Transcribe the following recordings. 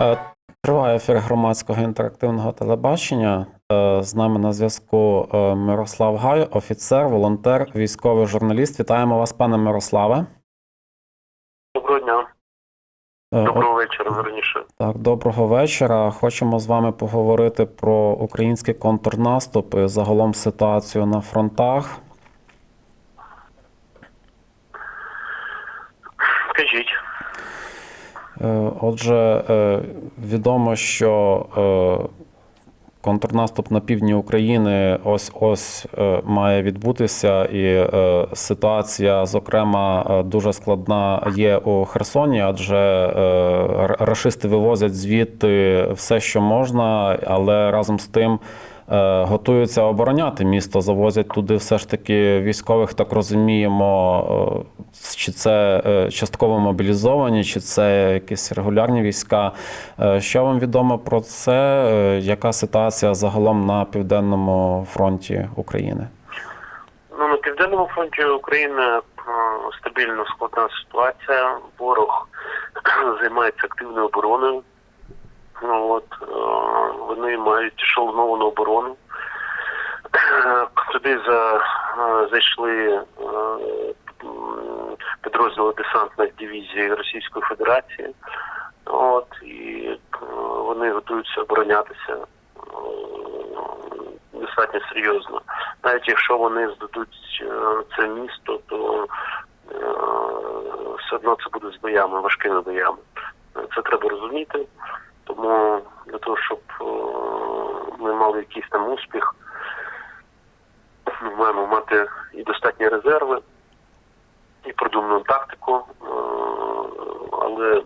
Е, Триває ефір громадського інтерактивного телебачення. Е, З нами на зв'язку е, Мирослав Гай, офіцер, волонтер, військовий журналіст. Вітаємо вас, пане Мирославе. Доброго дня, доброго вечора, верніше. Так, доброго вечора. Хочемо з вами поговорити про український контрнаступ і загалом ситуацію на фронтах. Скажіть, Е, Отже, е, відомо, що е, контрнаступ на півдні України ось ось е, має відбутися, і е, ситуація, зокрема, е, дуже складна є у Херсоні, адже е, рашисти вивозять звідти все, що можна, але разом з тим. Е, Готуються обороняти місто, завозять туди все ж таки військових, так розуміємо, е, чи це е, частково мобілізовані, чи це якісь регулярні війська. Що вам відомо про це? Яка ситуація загалом на південному фронті України? ну на південному фронті України стабільно складна ситуація. Ворог займається активною обороною. Ну, от, е, вони мають шалоновану оборону. Туди за, е, зайшли е, підрозділи десантних дивізій Російської Федерації. От, і вони готуються оборонятися достатньо серйозно. Навіть якщо вони здадуть це місто, то все одно це буде з боями, важкими боями. Це треба розуміти. Тому для того, щоб е, ми мали якийсь там успіх, ми маємо мати і достатні резерви, і продуману тактику, е, але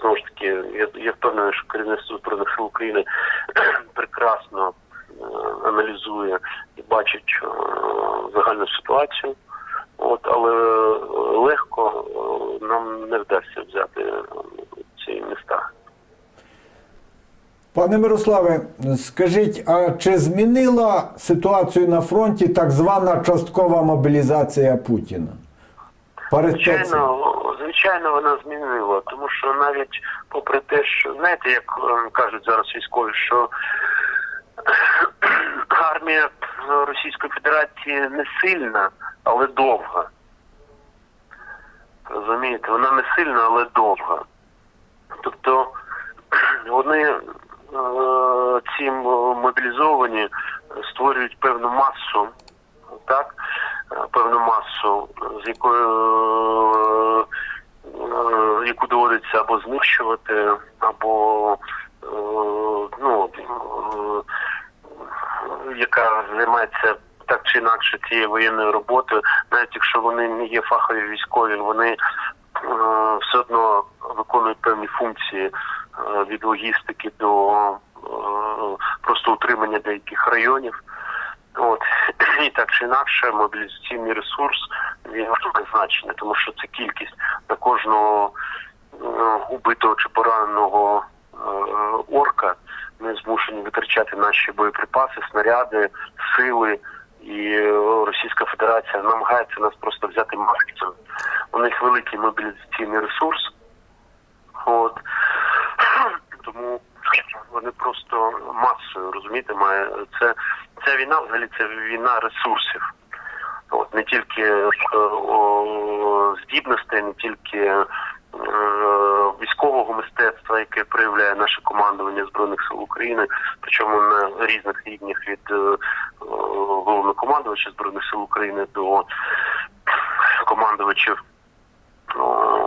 знову ж таки, я, впевнений, що керівництво Збройних сил України прекрасно е, аналізує і бачить загальну ситуацію. От, але легко нам не вдасться взяти ці міста. Пане Мирославе, скажіть, а чи змінила ситуацію на фронті так звана часткова мобілізація Путіна? Звичайно, звичайно, вона змінила, тому що навіть попри те, що знаєте, як е, кажуть зараз військові, що армія Російської Федерації не сильна, але довга. Розумієте, вона не сильна, але довга. Тобто вони ці мобілізовані створюють певну масу, так, е, певну масу, з якою е, е, яку доводиться або знищувати, або е, ну, е, яка займається так чи інакше цією воєнною роботою, навіть якщо вони не є фахові військові, вони е, все одно виконують певні функції е, від логістики до е, просто утримання деяких районів. От і так чи інакше, мобілізаційний ресурс він значення, тому що це кількість на кожного е, убитого чи пораненого е, орка. Ми змушені витрачати наші боєприпаси, снаряди, сили, і Російська Федерація намагається нас просто взяти масою. У них великий мобілізаційний ресурс. От тому вони просто масою розумієте, має це ця війна взагалі це війна ресурсів. От не тільки е, о, здібностей, не тільки е, військового мистецтва, яке проявляє наше командування збройних сил України, причому на різних рівнях від е, головнокомандувача збройних сил України до командувачів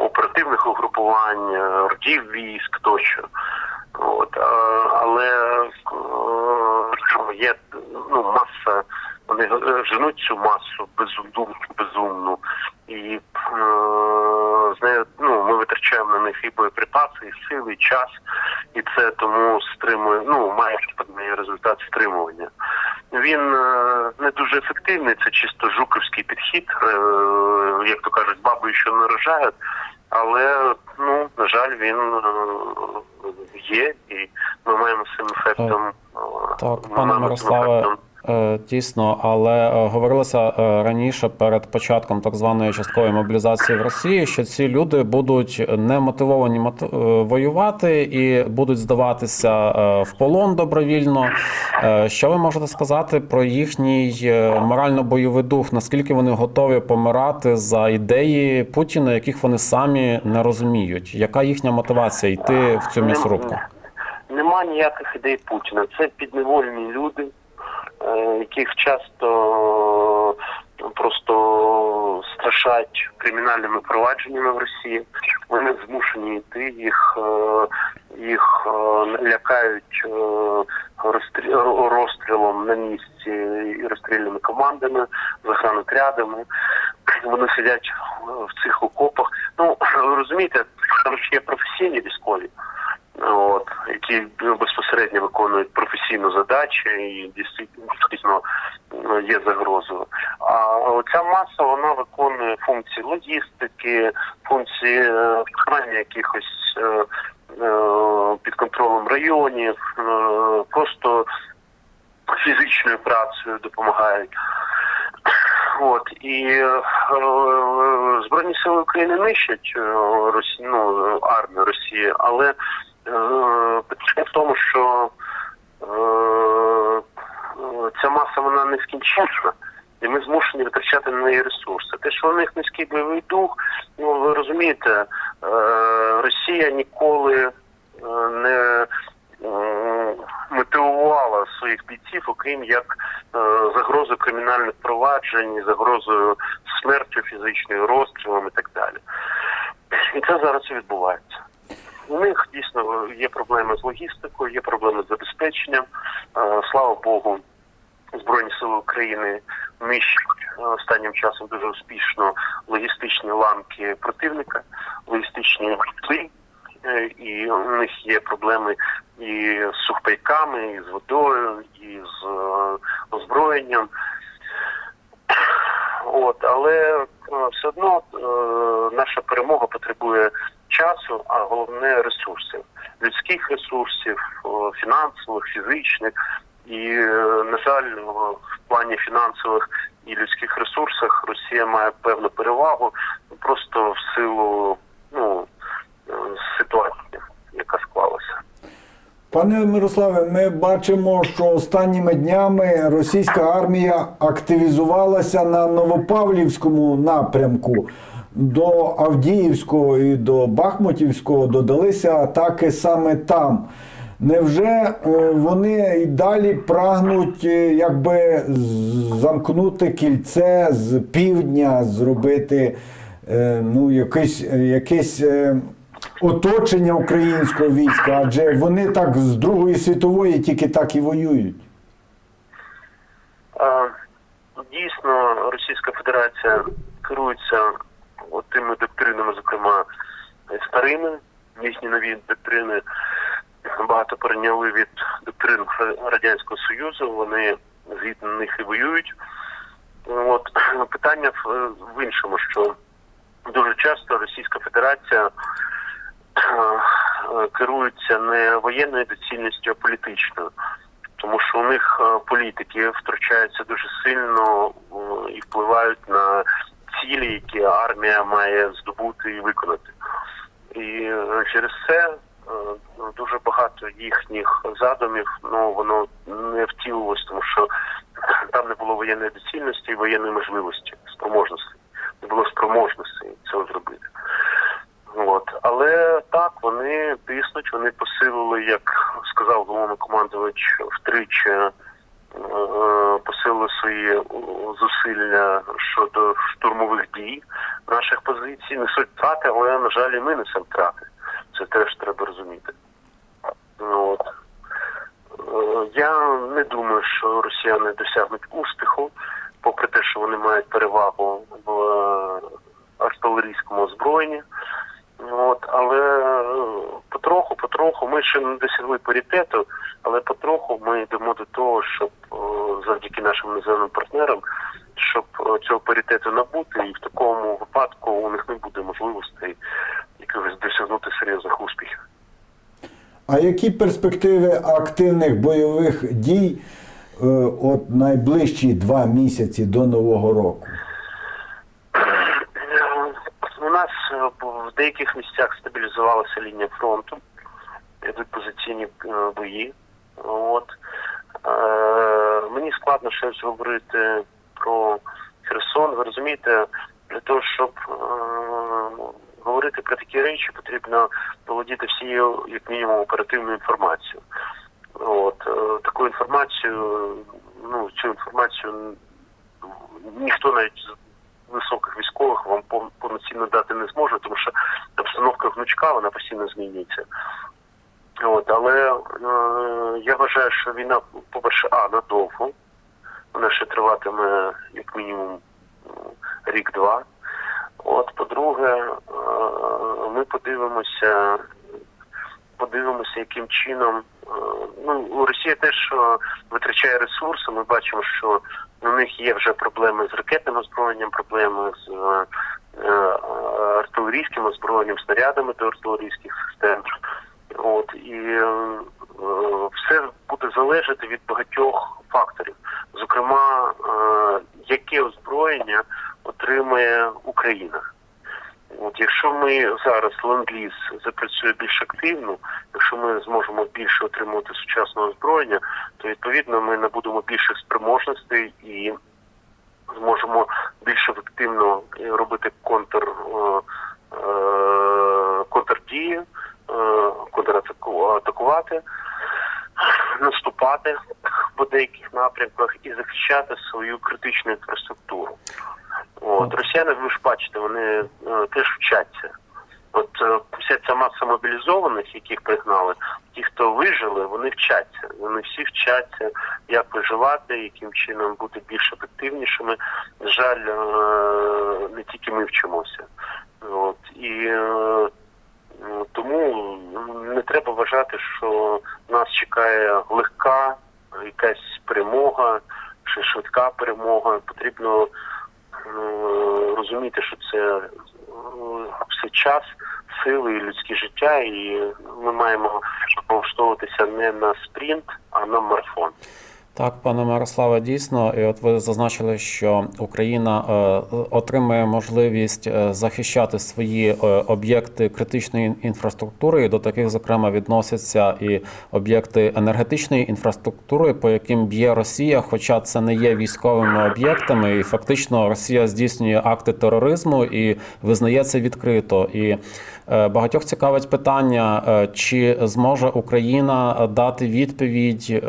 оперативних угрупувань, родів військ тощо. От, але е, є ну, маса, вони женуть цю масу безумну, безумну. І е, з нею ну, ми витрачаємо на них і боєприпаси, і сили, і час, і це тому стримує, ну, має результат стримування. Він е, не дуже ефективний, це чисто жуковський підхід, як то кажуть, бабою що не рожають, але ну на жаль, він є, і ми маємо з цим ефектом. е, Так, ми пане Мирославе, ефектом Е, але е, говорилося е, раніше перед початком так званої часткової мобілізації в Росії, що ці люди будуть не мотивовані воювати і будуть здаватися в полон добровільно. Що ви можете сказати про їхній морально-бойовий дух? Наскільки вони готові помирати за ідеї Путіна, яких вони самі не розуміють? Яка їхня мотивація йти в цю м'ясорубку? Нема ніяких ідей Путіна. Це підневольні люди, яких часто е, просто страшать кримінальними провадженнями в Росії. Вони змушені йти, їх, е, їх е, лякають розстрі- розстрілом на місці і розстрільними командами, загранотрядами. Вони сидять в цих окопах. Ну ви розумієте, там ж є професійні військові от, які безпосередньо виконують професійну задачу і дійсно е, є загрозою. А ця маса вона виконує функції логістики, функції е, якихось е, під контролем районів, просто фізичною працею допомагають. От і Збройні сили України нищать ну, армію Росії, але питання в тому, що е, ця маса вона не скінченна, і ми змушені витрачати на неї ресурси. Те, що у них низький бойовий дух, ну ви розумієте, е, Росія ніколи е, не е, мотивувала своїх бійців, окрім як е, загрозою кримінальних проваджень, загрозою смертю фізичною, розстрілом і так далі. І це зараз і відбувається. У них дійсно є проблеми з логістикою, є проблеми з забезпеченням. Е, Слава Богу, Збройні сили України нищать е, останнім часом дуже успішно логістичні ланки противника, логістичні узли, Е, і у них є проблеми і з сухпайками, і з водою, і з озброєнням. От, але все одно наша перемога потребує часу, а головне ресурсів, людських ресурсів, фінансових, фізичних. І, е, на жаль, в плані фінансових і людських ресурсах Росія має певну перевагу просто в силу ну, е, ситуації, яка склалася. Пане Мирославе, ми бачимо, що останніми днями російська армія активізувалася на Новопавлівському напрямку. До Авдіївського і до Бахмутівського додалися атаки саме там. Невже е, вони і далі прагнуть е, якби замкнути кільце з півдня, зробити е, ну, якесь, якесь оточення українського війська? Адже вони так з Другої світової тільки так і воюють. Дійсно, Російська Федерація керується от тими доктринами, зокрема старими. Їхні нові доктрини багато перейняли від доктрин Радянського Союзу. Вони згідно них і воюють. От питання в, іншому, що дуже часто Російська Федерація е, керується не воєнною доцільністю, а політичною. Тому що у них е, політики втручаються дуже сильно е, і впливають на цілі, які армія має здобути і виконати. І е, через це е, дуже багато їхніх задумів ну воно не втілилось, тому що там не було воєнної доцільності і воєнної можливості, спроможності. Не було спроможності цього зробити. От. Але так, вони тиснуть, вони посилили, як сказав головнокомандувач, втричі е, посилили свої е, зусилля щодо штурмових дій наших позицій. Несуть втрати, але, на жаль, і ми несемо втрати. Це теж треба розуміти. Ну, От. Е, Я не думаю, що росіяни досягнуть успіху, попри те, що вони мають перевагу в е, артилерійському озброєнні. От, але е, потроху, потроху, ми ще не досягли паритету, але потроху ми йдемо до того, щоб е, завдяки нашим іноземним партнерам, щоб е, цього паритету набути, і в такому випадку у них не буде можливостей якихось досягнути серйозних успіхів. А які перспективи активних бойових дій от найближчі два місяці до Нового року? У нас е, в деяких місцях стабілізувалася лінія фронту, йдуть позиційні е, бої. От. Е, мені складно щось говорити про Херсон. Ви розумієте, для того, щоб е, говорити про такі речі, потрібно володіти всією, як мінімум, оперативною інформацією. От, е, таку інформацію, ну, цю інформацію ніхто навіть військових вам повноцінно дати не зможе, тому що обстановка гнучка, вона постійно змінюється. От, але е, я вважаю, що війна, по-перше, а надовго. Вона ще триватиме як мінімум рік-два. От, по-друге, е, ми подивимося, подивимося, яким чином. е, Ну, Росія теж е, витрачає ресурси. Ми бачимо, що у них є вже проблеми з ракетним озброєнням, проблеми з е, артилерійським озброєнням, снарядами до артилерійських систем. От і все буде залежати від багатьох факторів. Зокрема, яке озброєння отримає Україна. От якщо ми зараз ленд-ліз запрацює більш активно, якщо ми зможемо більше отримувати сучасного озброєння, то відповідно ми набудемо більше спроможностей і зможемо більш ефективно е, робити контр е, е, контрдії, контратакувати, наступати по деяких напрямках і захищати свою критичну інфраструктуру. От росіяни, ви ж бачите, вони теж вчаться. От е, вся ця маса мобілізованих, яких пригнали, ті, хто вижили, вони вчаться. Вони всі вчаться, як виживати, яким чином бути більш ефективнішими. Жаль, е, не тільки ми вчимося. От і е, Ну, Тому не треба вважати, що нас чекає легка якась перемога чи швидка перемога. Потрібно розуміти, що це все час, сили і людське життя, і ми маємо налаштовуватися не на спринт, а на марафон. Так, пане Мирославе, дійсно, і от ви зазначили, що Україна е, отримає можливість е, захищати свої е, об'єкти критичної інфраструктури. І до таких, зокрема, відносяться і об'єкти енергетичної інфраструктури, по яким б'є Росія, хоча це не є військовими об'єктами, і фактично Росія здійснює акти тероризму і визнає це відкрито. І багатьох цікавить питання, чи зможе Україна дати відповідь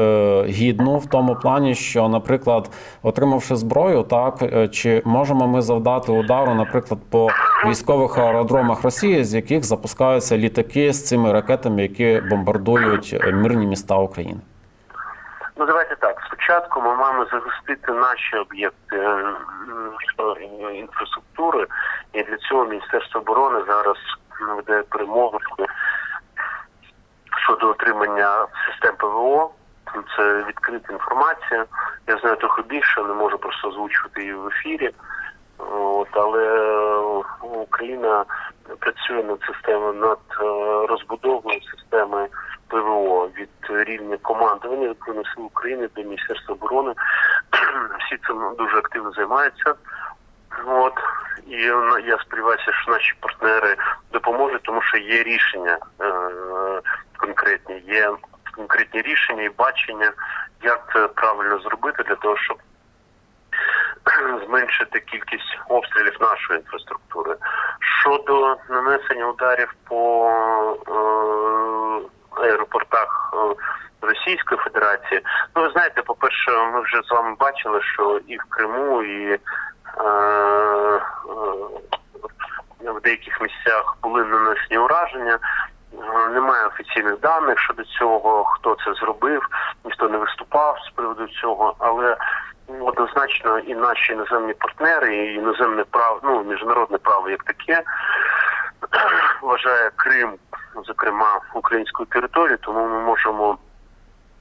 гідну в тому плані, що, наприклад, отримавши зброю, так е, чи можемо ми завдати удару, наприклад, по військових аеродромах Росії, з яких запускаються літаки з цими ракетами, які бомбардують е, мирні міста України? Ну давайте так. Спочатку ми маємо захистити наші об'єкти е, інфраструктури, і для цього Міністерство оборони зараз веде перемоги щодо отримання систем ПВО. Це відкрита інформація. Я знаю трохи більше, не можу просто озвучувати її в ефірі. От, але Україна працює над системою над е, розбудовою системи ПВО від рівня командування Збройних сил України до Міністерства оборони. Всі цим дуже активно займаються. От і я сподіваюся, що наші партнери допоможуть, тому що є рішення е, конкретні, є конкретні рішення і бачення, як це правильно зробити для того, щоб зменшити кількість обстрілів нашої інфраструктури. Щодо нанесення ударів по е, аеропортах е, Російської Федерації, ну ви знаєте, по-перше, ми вже з вами бачили, що і в Криму, і е, е, в деяких місцях були нанесені ураження. Е, Немає офіційних даних щодо цього, хто це зробив, ніхто не виступав з приводу цього, але однозначно і наші іноземні партнери, і іноземне право, ну міжнародне право як таке вважає Крим, зокрема українською територією, тому ми можемо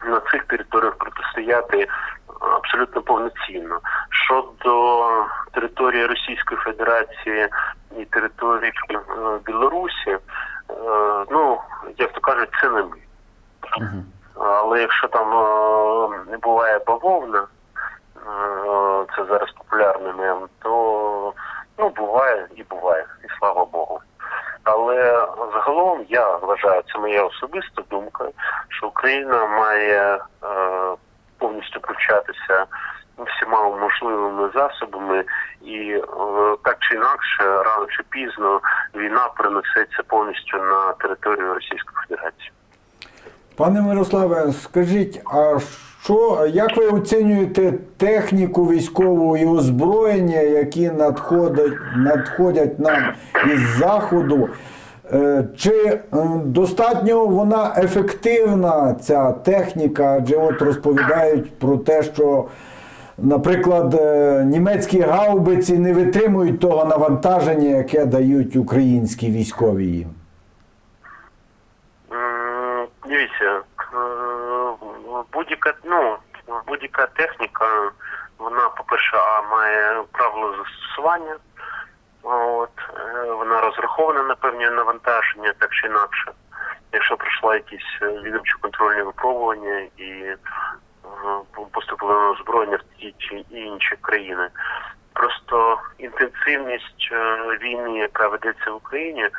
на цих територіях протистояти абсолютно повноцінно. Щодо території Російської Федерації і території е, Білорусі, е, ну як то кажуть, це не ми. Але якщо там е, не буває бавовна, е, це зараз популярний мем, то ну буває і буває, і слава Богу. Але загалом я вважаю, це моя особиста думка, що Україна має е, повністю включатися всіма можливими засобами, і е, так чи інакше, рано чи пізно війна перенесеться повністю на територію Російської Федерації. Пане Мирославе, скажіть, а що, як ви оцінюєте техніку військову і озброєння, які надходять, надходять нам із Заходу? Е, Чи е, достатньо вона ефективна, ця техніка? Адже от розповідають про те, що, наприклад, е, німецькі гаубиці не витримують того навантаження, яке дають українські військові їм. Дивіться, е, будь-яка ну, будь-яка техніка, вона, по-перше, має правила застосування. От, е, вона розрахована на певні навантаження, так чи інакше. Якщо пройшла якісь відомчі контрольні випробування і е, озброєння в ті чи інші країни. Просто інтенсивність е, війни, яка ведеться в Україні, е,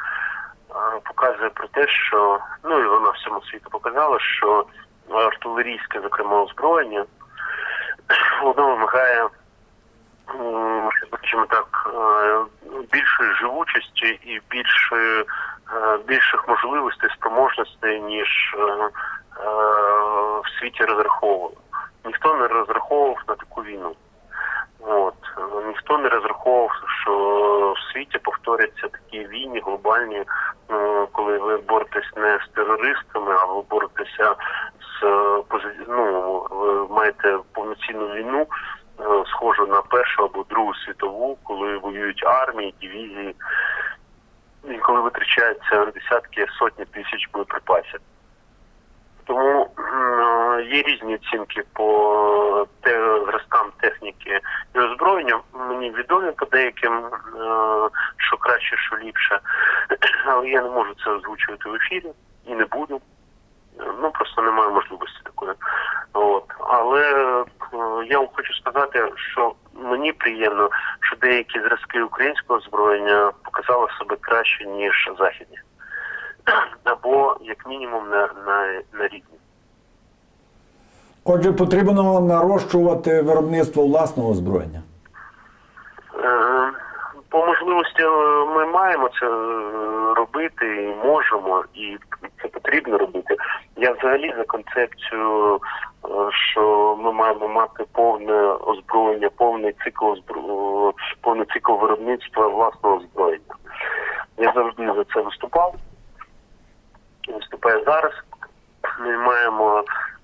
показує про те, що ну і вона всьому світу показала, що артилерійське, зокрема, озброєння, воно вимагає, скажімо так, більшої живучості і більшої, більших можливостей, спроможностей, ніж в світі розраховували. Ніхто не розраховував на таку війну. От ніхто не розраховував, що в світі повторяться такі війни глобальні, е, коли ви боретесь не з терористами, а ви боретеся з ну, ви маєте повноцінну війну, е, схожу на першу або другу світову, коли воюють армії, дивізії, і коли витрачаються десятки сотні тисяч боєприпасів. Тому є різні оцінки по зразкам техніки і озброєння. Мені відомі по деяким, е, що краще, що ліпше, але я не можу це озвучувати в ефірі і не буду. Е, Ну просто немає можливості такої. От. Але е, я вам хочу сказати, що мені приємно, що деякі зразки українського озброєння показали себе краще, ніж західні. Або як мінімум на, на, на рівні. Отже, потрібно нарощувати виробництво власного озброєння. Е, По можливості е, ми маємо це е, робити і можемо, і це потрібно робити. Я взагалі за концепцію, що ми маємо мати повне озброєння, повний цикл озбро- повний цикл виробництва власного озброєння. Я завжди за це виступав. Виступаю зараз. Ми маємо е, де-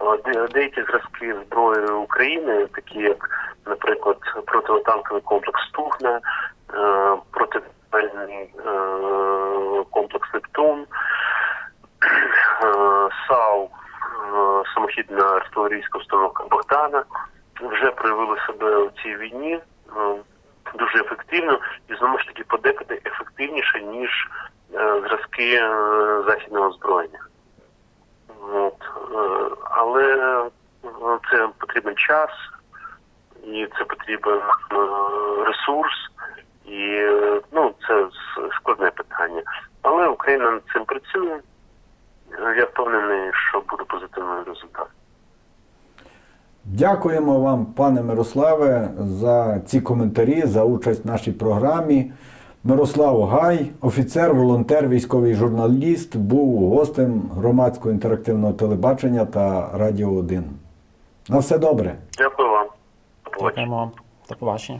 деякі зразки зброї України, такі як, наприклад, протитанковий комплекс Стугна, е, протитанковий е, комплекс Нептун, е, САУ, е, самохідна артилерійська установка Богдана вже проявили себе у цій війні е, дуже ефективно і знову ж таки подекуди ефективніше, ніж е, зразки е, західного озброєння. От. е, Але е, це потрібен час, і це потрібен е, ресурс, і ну, це складне питання. Але Україна над цим працює. Я впевнений, що буде позитивний результат. Дякуємо вам, пане Мирославе, за ці коментарі, за участь в нашій програмі. Мирослав Гай, офіцер, волонтер, військовий журналіст, був гостем громадського інтерактивного телебачення та Радіо 1. На все добре. Дякую вам. До побачення. Дякуємо вам. До побачення.